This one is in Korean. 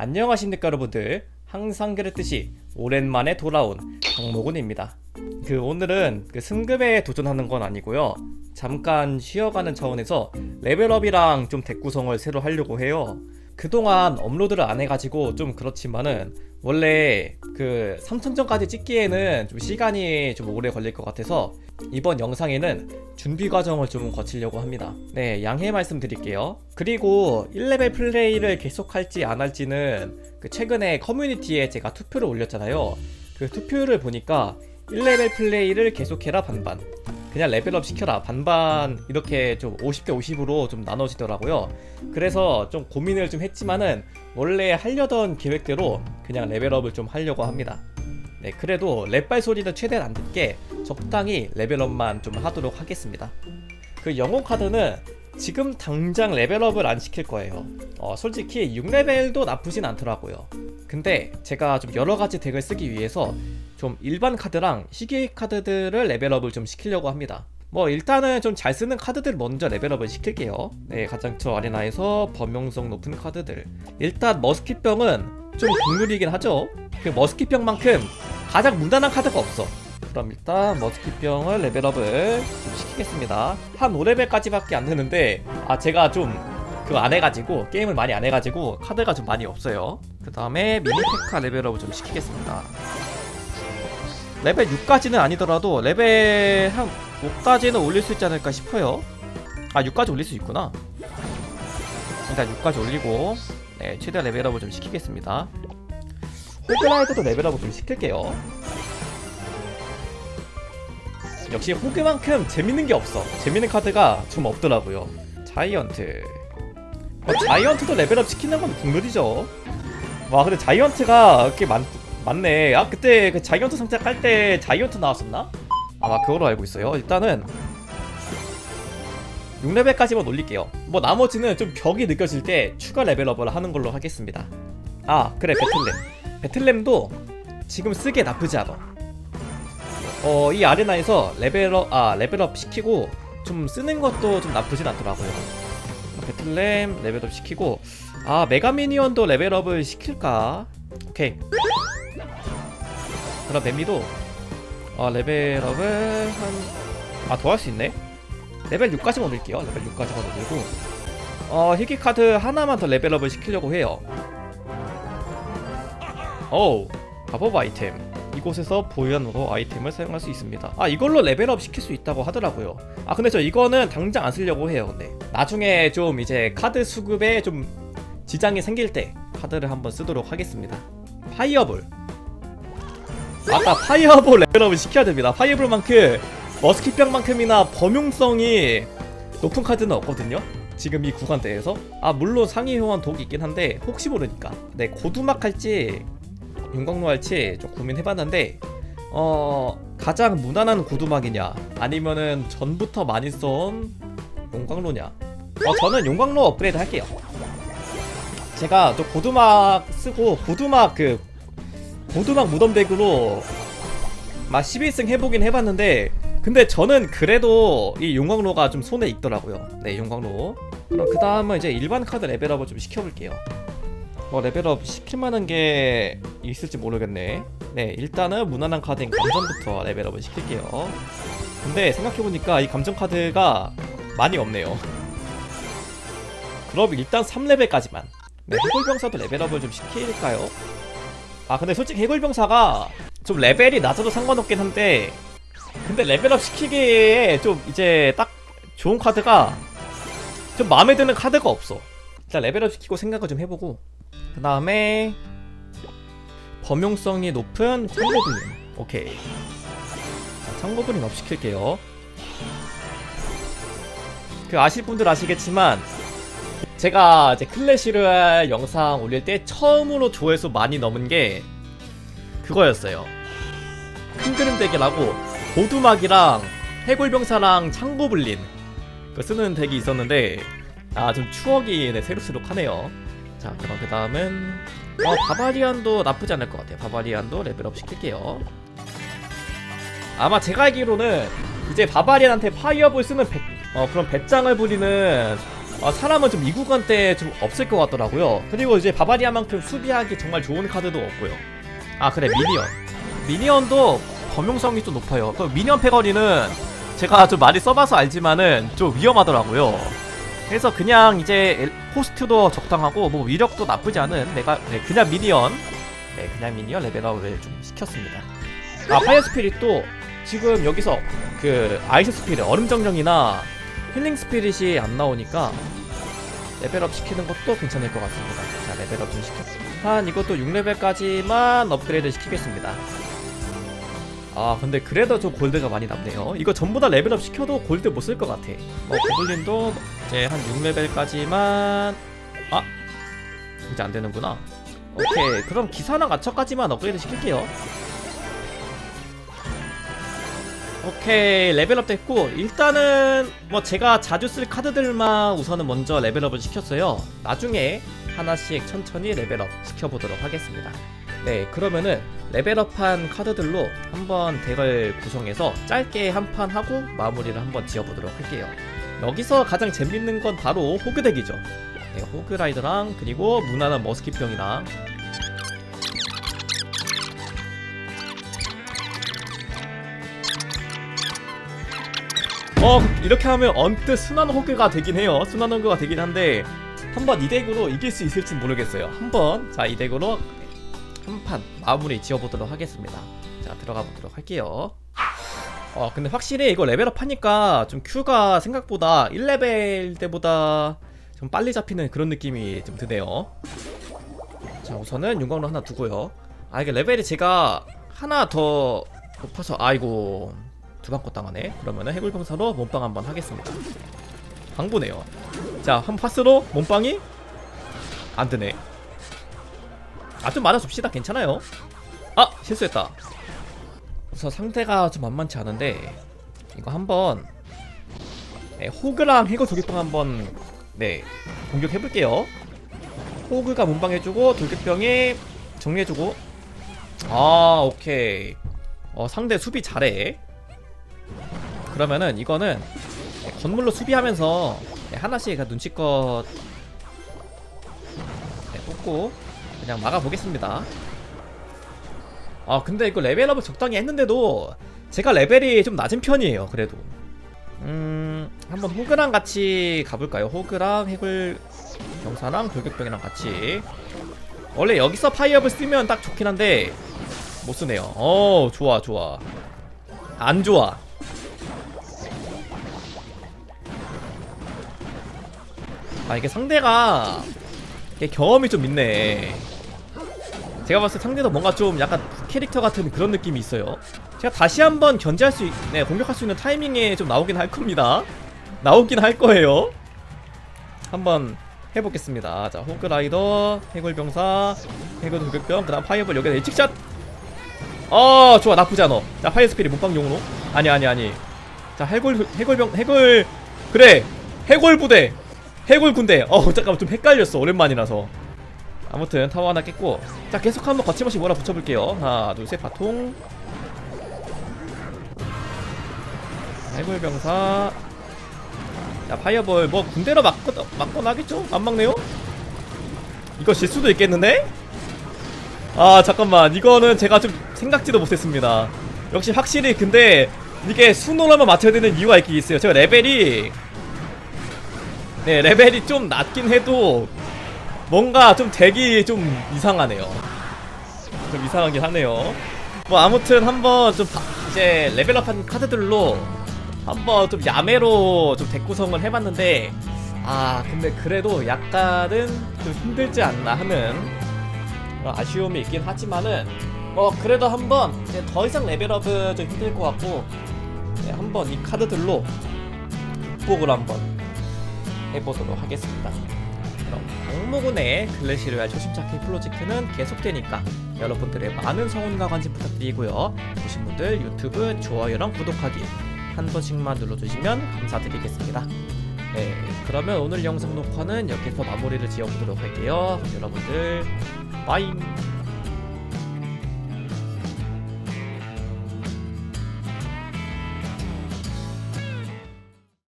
안녕하십니까 여러분들 항상 그랬듯이 오랜만에 돌아온 강모군입니다. 그 오늘은 그 승급에 도전하는 건 아니고요. 잠깐 쉬어가는 차원에서 레벨업이랑 좀 덱 구성을 새로 하려고 해요 그동안 업로드를 안 해가지고 좀 그렇지만은 원래 그 3000점까지 찍기에는 좀 시간이 좀 오래 걸릴 것 같아서 이번 영상에는 준비 과정을 좀 거치려고 합니다. 네, 양해 말씀드릴게요. 그리고 1레벨 플레이를 계속할지 안 할지는 그 최근에 커뮤니티에 제가 투표를 올렸잖아요. 그 투표를 보니까 1레벨 플레이를 계속해라 반반. 그냥 레벨업 시켜라 반반 이렇게 좀 50대 50으로 좀 나눠지더라고요. 그래서 좀 고민을 좀 했지만은 원래 하려던 계획대로 그냥 레벨업을 좀 하려고 합니다. 네, 그래도 랩발 소리는 최대한 안 듣게 적당히 레벨업만 좀 하도록 하겠습니다. 그 영웅 카드는 지금 당장 레벨업을 안 시킬 거예요. 어, 솔직히 6레벨도 나쁘진 않더라고요. 근데 제가 좀 여러 가지 덱을 쓰기 위해서 좀 일반 카드랑 희귀 카드들을 레벨업을 좀 시키려고 합니다. 뭐 일단은 좀 잘 쓰는 카드들 먼저 레벨업을 시킬게요. 네, 가장 저 아레나에서 범용성 높은 카드들. 일단 머스킷병은 좀 국룰이긴 하죠. 그 머스킷병만큼 가장 무난한 카드가 없어. 그럼 일단 머스킷병을 레벨업을 좀 시키겠습니다. 한 5레벨까지밖에 안 되는데 아 제가 좀 그거 안 해가지고 게임을 많이 안 해가지고 카드가 좀 많이 없어요. 그 다음에 미니페카 레벨업을 좀 시키겠습니다. 레벨 6까지는 아니더라도 레벨 한 5까지는 올릴 수 있지 않을까 싶어요. 아 6까지 올릴 수 있구나. 일단 6까지 올리고 네 최대한 레벨업을 좀 시키겠습니다. 호그라이더도 레벨업을 좀 시킬게요. 역시 호그만큼 재밌는 게 없어. 재밌는 카드가 좀 없더라고요. 자이언트. 어, 자이언트도 레벨업 시키는 건 국룰이죠. 와 근데 자이언트가 꽤 많, 많네. 아 그때 그 자이언트 깔때 자이언트 나왔었나? 아마 그거로 알고 있어요. 일단은 6레벨까지만 올릴게요. 뭐 나머지는 좀 벽이 느껴질 때 추가 레벨업을 하는 걸로 하겠습니다. 아 그래 배틀램. 배틀램도 지금 쓰기에 나쁘지 않아. 어, 이 아레나에서 레벨업, 아, 레벨업 시키고 좀 쓰는 것도 좀 나쁘진 않더라고요. 배틀램 레벨업 시키고, 아, 메가미니언도 레벨업을 시킬까? 오케이. 그럼 뱀미도, 아, 레벨업을 한, 아, 더 할 수 있네? 레벨 6까지만 올릴게요. 레벨 6까지만 올리고, 어, 희귀 카드 하나만 더 레벨업을 시키려고 해요. 어우, 마법 아이템. 이곳에서 보유한으로 아이템을 사용할 수 있습니다. 아 이걸로 레벨업 시킬 수 있다고 하더라고요. 아 근데 저 이거는 당장 안 쓰려고 해요. 근데 나중에 좀 이제 카드 수급에 좀 지장이 생길 때 카드를 한번 쓰도록 하겠습니다. 파이어볼. 아까 파이어볼 레벨업을 시켜야 됩니다. 파이어볼만큼 머스킷병만큼이나 범용성이 높은 카드는 없거든요. 지금 이 구간대에서. 아 물론 상위 회원 독이 있긴 한데 혹시 모르니까. 네 고두막 할지 용광로 할지 좀 고민해봤는데 어 가장 무난한 고두막이냐? 아니면은 전부터 많이 써온 용광로냐? 어 저는 용광로 업그레이드 할게요. 제가 또 고두막 쓰고 고두막 그 고두막 무덤덱으로 막 11승 해보긴 해봤는데 근데 저는 그래도 이 용광로가 좀 손에 익더라고요 네 용광로 그럼 그 다음은 이제 일반 카드 레벨업을 좀 시켜볼게요 뭐 레벨업 시킬 만한 게 있을지 모르겠네. 네, 일단은 무난한 카드인 감정부터 레벨업을 시킬게요. 근데 생각해보니까 이 감정 카드가 많이 없네요. 그럼 일단 3레벨까지만. 네, 해골병사도 레벨업을 좀 시킬까요? 아, 근데 솔직히 해골병사가 좀 레벨이 낮아도 상관없긴 한데, 근데 레벨업 시키기에 좀 이제 딱 좋은 카드가 좀 마음에 드는 카드가 없어. 일단 레벨업 시키고 생각을 좀 해보고. 그 다음에 범용성이 높은 창고블린 오케이. 자, 창고블린 업 시킬게요. 그 아실 분들 아시겠지만 제가 이제 클래시를 영상 올릴 때 처음으로 조회수 많이 넘은 게 그거였어요. 큰 그림 대결하고 고두막이랑 해골병사랑 창고블린 그 쓰는 덱이 있었는데 아 좀 추억이 네, 새록새록 하네요. 자 그럼 그 다음은 어 바바리안도 나쁘지 않을 것 같아요. 바바리안도 레벨업 시킬게요. 아마 제가 알기로는 이제 바바리안한테 파이어볼 쓰는 배, 어 그런 배짱을 부리는 아, 사람은 좀 이 구간 때 좀 없을 것 같더라고요. 그리고 이제 바바리아만큼 수비하기 정말 좋은 카드도 없고요. 아 그래 미니언. 미니언도 범용성이 좀 높아요. 그 미니언 패거리는 제가 좀 많이 써봐서 알지만은 좀 위험하더라고요. 그래서 그냥 이제 엘- 코스트도 적당하고 뭐 위력도 나쁘지 않은 내가 네, 그냥 미니언 네 그냥 미니언 레벨업을 좀 시켰습니다. 아 파이어 스피릿도 지금 여기서 그 아이스 스피릿 얼음 정령이나 힐링 스피릿이 안 나오니까 레벨업 시키는 것도 괜찮을 것 같습니다. 자 레벨업 좀 시켜. 한 이것도 6레벨까지만 업그레이드 시키겠습니다. 아 근데 그래도 좀 골드가 많이 남네요. 이거 전부 다 레벨업 시켜도 골드 못 쓸 것 같아. 어 고블린도 이제 한 6레벨까지만 아 이제 안 되는구나. 오케이 그럼 기사랑 아처까지만 업그레이드 시킬게요. 오케이 레벨업 됐고 일단은 뭐 제가 자주 쓸 카드들만 우선은 먼저 레벨업을 시켰어요. 나중에 하나씩 천천히 레벨업 시켜보도록 하겠습니다. 네 그러면은 레벨업한 카드들로 한번 덱을 구성해서 짧게 한 판 하고 마무리를 한번 지어보도록 할게요. 여기서 가장 재밌는 건 바로 호그 덱이죠. 네, 호그 라이더랑 그리고 무난한 머스킷병이랑 어 이렇게 하면 언뜻 순환 호그가 되긴 해요. 순환 호그가 되긴 한데 한번 이 덱으로 이길 수 있을지 모르겠어요. 한번 자 이 덱으로 한 판 마무리 지어보도록 하겠습니다. 자 들어가 보도록 할게요. 어 근데 확실히 이거 레벨업 하니까 좀 큐가 생각보다 1레벨 때보다 좀 빨리 잡히는 그런 느낌이 좀 드네요. 자 우선은 용광로 하나 두고요. 아 이게 레벨이 제가 하나 더 높아서 아이고 두방껏 당하네. 그러면은 해골병사로 몸빵 한번 하겠습니다. 광부네요. 자한 파스로 몸빵이 안 되네. 아 좀 맞아줍시다. 괜찮아요. 아 실수했다. 우선 상대가 좀 만만치 않은데 이거 한번 네, 호그랑 해골 돌격병 한번 네 공격해볼게요. 호그가 몸빵해주고 돌격병이 정리해주고. 아 오케이. 어 상대 수비 잘해 그러면은 이거는 네, 건물로 수비하면서 네, 하나씩 그 눈치껏 네, 뽑고 그냥 막아보겠습니다. 아 근데 이거 레벨업을 적당히 했는데도 제가 레벨이 좀 낮은 편이에요. 그래도 음 한번 호그랑 같이 가볼까요? 호그랑 해골 병사랑 돌격병이랑 같이 원래 여기서 파이어를 쓰면 딱 좋긴 한데 못 쓰네요. 어 좋아 좋아 안 좋아. 아 이게 상대가 이게 경험이 좀 있네. 제가 봤을 때 상대도 뭔가 좀 약간 캐릭터 같은 그런 느낌이 있어요. 제가 다시 한번 견제할 수 있, 네 공격할 수 있는 타이밍에 좀 나오긴 할 겁니다. 나오긴 할 거예요. 한번 해보겠습니다. 자 호그라이더 해골병사 해골 돌격병 그 다음 파이어볼 여기다 일직샷. 어 좋아 나쁘지 않아. 자 파이어 스피릿 몸빵용으로. 아니 아니 아니. 자 해골 해골병 해골 그래. 해골 부대 해골 군대. 어 잠깐만 좀 헷갈렸어 오랜만이라서. 아무튼 타워 하나 깼고. 자 계속 한번 거침없이 몰아 붙여볼게요. 하나 둘셋 바통. 해골 병사. 자 파이어볼 뭐 군대로 막고 막고 나겠죠? 안 막네요? 이거 질 수도 있겠는데? 아 잠깐만. 이거는 제가 좀 생각지도 못했습니다. 역시 확실히 근데 이게 순으로만 맞춰야 되는 이유가 있긴 있어요. 제가 레벨이 네 레벨이 좀 낮긴 해도 뭔가 좀 덱이 좀 이상하네요. 좀 이상하긴 하네요. 뭐 아무튼 한번 좀 다- 이제 레벨업한 카드들로 한번 좀 야매로 좀 덱 구성을 해봤는데 아 근데 그래도 약간은 좀 힘들지 않나 하는 아쉬움이 있긴 하지만은 뭐 그래도 한번 이제 더 이상 레벨업은 좀 힘들 것 같고 네, 한번 이 카드들로 극복을 한번 해보도록 하겠습니다. 그럼 박모군의 글래시로얄 초심찾기 프로젝트는 계속되니까 여러분들의 많은 성원과 관심 부탁드리고요. 보신 분들 유튜브 좋아요랑 구독하기 한 번씩만 눌러주시면 감사드리겠습니다. 네, 그러면 오늘 영상 녹화는 여기서 마무리를 지어보도록 할게요. 여러분들, 빠잉!